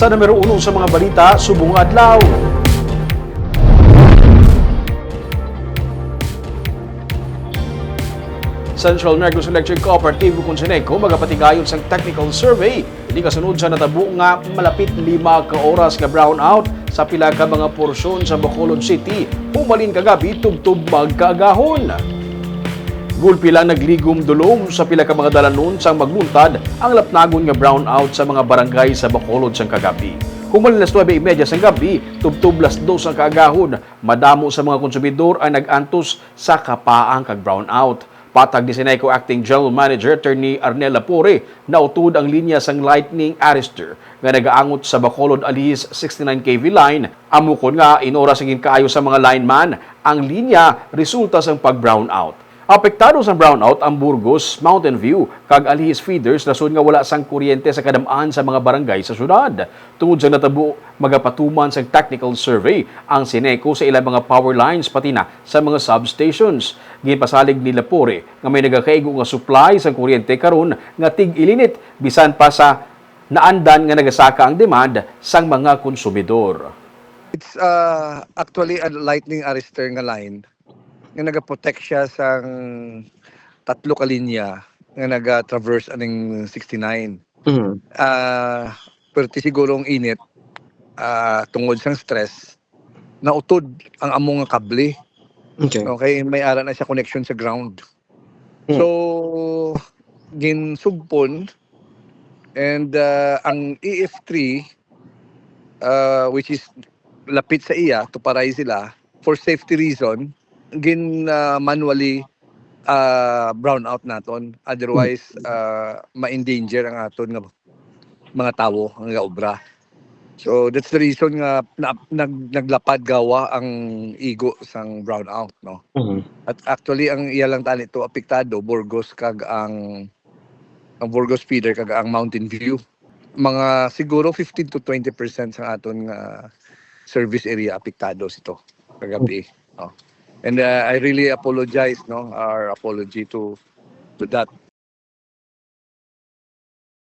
sa numero uno sa mga balita subong adlaw. Central Negros Electric Cooperative kung Sineco magapatigayon sa technical survey. Hindi kasunod sa natabo nga malapit lima ka oras nga brownout sa pila ka mga porsyon sa Bacolod City. Humalin kagabi tubtub magkaagahon. Gulpi lang nagligom dulong sa pila ka mga dalanon sang magluntad ang lapnagon nga brownout sa mga barangay sa Bacolod sang kagabi. Humalin las 9.30 sang gabi, tubtub las 2 ang kaagahon. Madamo sa mga konsumidor ang nag-antos sa kapaang kag brownout. Patag ni Sineco Acting General Manager Attorney Arnel Lapore na utod ang linya sang Lightning Arrester nga nagaangot sa Bacolod Alis 69 kV line. Amukon nga inora sa kaayo sa mga lineman ang linya resulta sang pag-brownout. Apektado sa brownout ang Burgos, Mountain View, kag Alihis feeders lason nga wala sang kuryente sa kadamaan sa mga barangay sa syudad. Tungod sa natabo magapatuman sa technical survey ang Sineco sa ilang mga power lines pati na sa mga substations. Ginpasalig ni Lapore nga may nagakaigo nga supply sa kuryente karon nga tig-ilinit bisan pa sa naandan nga nagasaka ang demand sang mga konsumidor. It's uh, actually a lightning arrester nga line nga nagaprotect siya sa tatlo ka linya nga naga-traverse aning 69. Mhm. Ah, pero siguro ang init ah, tungod sa stress nautod ang among nga kable. Okay. Okay, may ara na siya connection sa ground. Hmm. So ginsugpon and uh, ang EF3 uh, which is lapit sa iya to paray sila for safety reason gin uh, manually uh, brown out naton otherwise uh, ma-endanger ang aton nga mga tawo nga obra so that's the reason nga na, nag, naglapad gawa ang igo sang brown out no Mhm. at actually ang iya lang tani to apektado Burgos kag ang ang Burgos feeder kag ang Mountain View. Mga siguro 15 to 20% sa aton nga service area apektados ito kagabi. Oh. And uh, I really apologize no our apology to to that